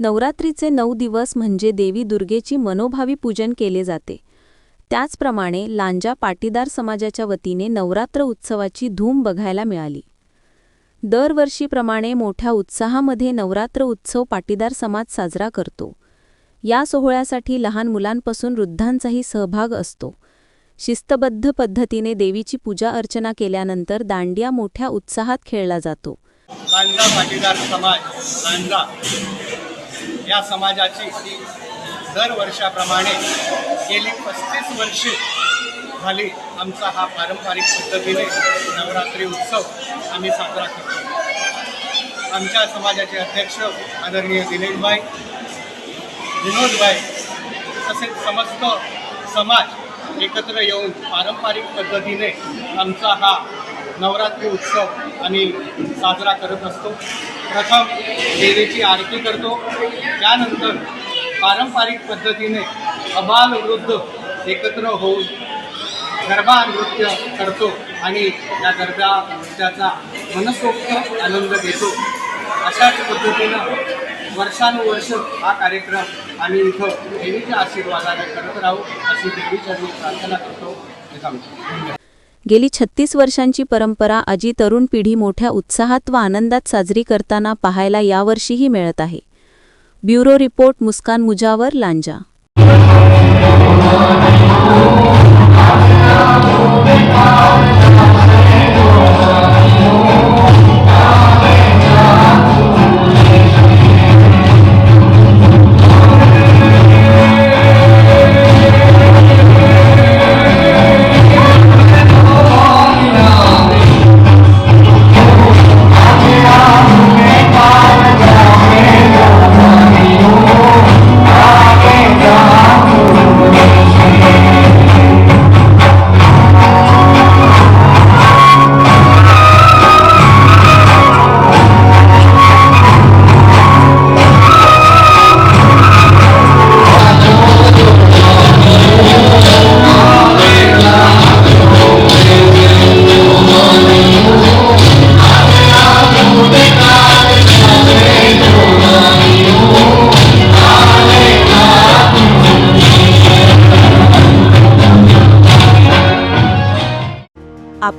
नवरात्रीचे नऊ दिवस म्हणजे देवी दुर्गेची मनोभावी पूजन केले जाते. त्याचप्रमाणे लांजा पाटीदार समाजाच्या वतीने नवरात्र उत्सवाची धूम बघायला मिळाली. दरवर्षीप्रमाणे मोठ्या उत्साहामध्ये नवरात्र उत्सव पाटीदार समाज साजरा करतो. या सोहळ्यासाठी लहान मुलांपासून वृद्धांचाही सहभाग असतो. शिस्तबद्ध पद्धतीने देवीची पूजा अर्चना केल्यानंतर दांडिया मोठ्या उत्साहात खेळला जातो. लांजा पाटीदार समाज लांजा. या समाजाची दरवर्षाप्रमाणे गेली पस्तीस वर्षे झाली आमचा हा पारंपरिक पद्धतीने नवरात्री उत्सव आम्ही साजरा करतो. आमच्या समाजाचे अध्यक्ष आदरणीय दिनेशभाई विनोदभाई तसेच समस्त समाज एकत्र येऊन पारंपरिक पद्धतीने आमचा हा नवरात्री उत्सव आम्ही साजरा करत असतो. प्रथम देवीची आरती करतो. त्यानंतर पारंपरिक पद्धतीने अबाल वृद्ध एकत्र होऊन गरबा नृत्य करतो आणि त्या गरबा नृत्याचा मनसोक्त आनंद घेतो. अशाच पद्धतीनं वर्षानुवर्ष हा कार्यक्रम आम्ही इथं देवीच्या आशीर्वादाने करत राहू अशी देवीच्या मी प्रार्थना करतो. हे सांगतो. गेली छत्तीस वर्षांची परंपरा आजी तरुण पिढी मोठ्या उत्साहात व आनंदात साजरी करताना पाहायला यावर्षीही मिळत आहे. Bureau report Muskan Mujawar Lanja.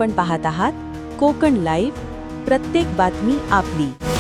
आपण पाहत आहात कोकण लाईव्ह प्रत्येक बातमी आपली.